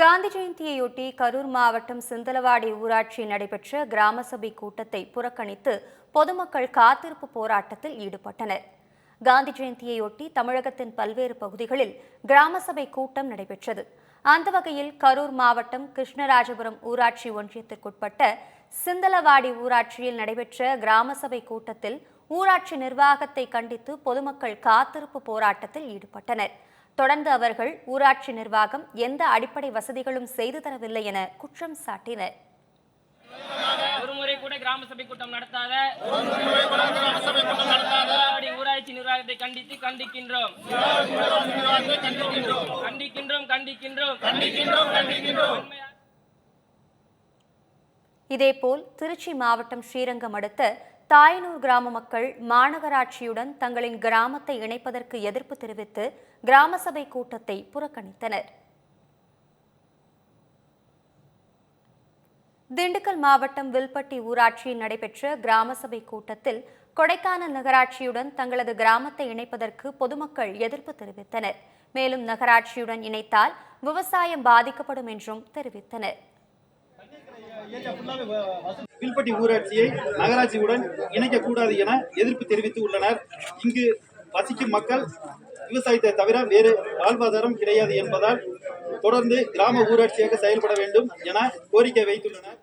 காந்தி ஜெயந்தியையொட்டி கரூர் மாவட்டம் சிந்தலவாடி ஊராட்சியில் நடைபெற்ற கிராம சபை கூட்டத்தை புறக்கணித்து பொதுமக்கள் காத்திருப்பு போராட்டத்தில் ஈடுபட்டனர். காந்தி ஜெயந்தியையொட்டி தமிழகத்தின் பல்வேறு பகுதிகளில் கிராம சபை கூட்டம் நடைபெற்றது. அந்த வகையில் கரூர் மாவட்டம் கிருஷ்ணராஜபுரம் ஊராட்சி ஒன்றியத்திற்குட்பட்ட சிந்தலவாடி ஊராட்சியில் நடைபெற்ற கிராம சபை கூட்டத்தில் ஊராட்சி நிர்வாகத்தை கண்டித்து பொதுமக்கள் காத்திருப்பு போராட்டத்தில் ஈடுபட்டனர். தொடர்ந்து அவர்கள் ஊராட்சி நிர்வாகம் எந்த அடிப்படை வசதிகளும் செய்து தரவில்லை என குற்றம் சாட்டினர். ஒரு முறை கூட கிராம சபை கூட்டம் நடத்தாத ஊராடி ஊராட்சி நிர்வாகத்தை கண்டித்து கண்டிக்கின்றோம். கண்டிக்கின்றோம் கண்டிக்கின்றோம். உண்மையா- இதேபோல் திருச்சி மாவட்டம் ஸ்ரீரங்கம் அடுத்த தாயனூர் கிராம மக்கள் மாநகராட்சியுடன் தங்களின் கிராமத்தை இணைப்பதற்கு எதிர்ப்பு தெரிவித்து கிராம சபை கூட்டத்தை புறக்கணித்தனர். திண்டுக்கல் மாவட்டம் வில்பட்டி ஊராட்சியில் நடைபெற்ற கிராம சபை கூட்டத்தில் கொடைக்கானல் நகராட்சியுடன் தங்களது கிராமத்தை இணைப்பதற்கு பொதுமக்கள் எதிர்ப்பு தெரிவித்தனர். மேலும் நகராட்சியுடன் இணைத்தால் விவசாயம் பாதிக்கப்படும் என்றும் தெரிவித்தனர். வில்பட்டி ஊராட்சியை நகராட்சியுடன் இணைக்கக்கூடாது என எதிர்ப்பு தெரிவித்து உள்ளனர். இங்கு வசிக்கும் மக்கள் விவசாயத்தை தவிர வேறு வாழ்வாதாரம் கிடையாது என்பதால் தொடர்ந்து கிராம ஊராட்சியாக செயல்பட வேண்டும் என கோரிக்கை வைத்துள்ளனர்.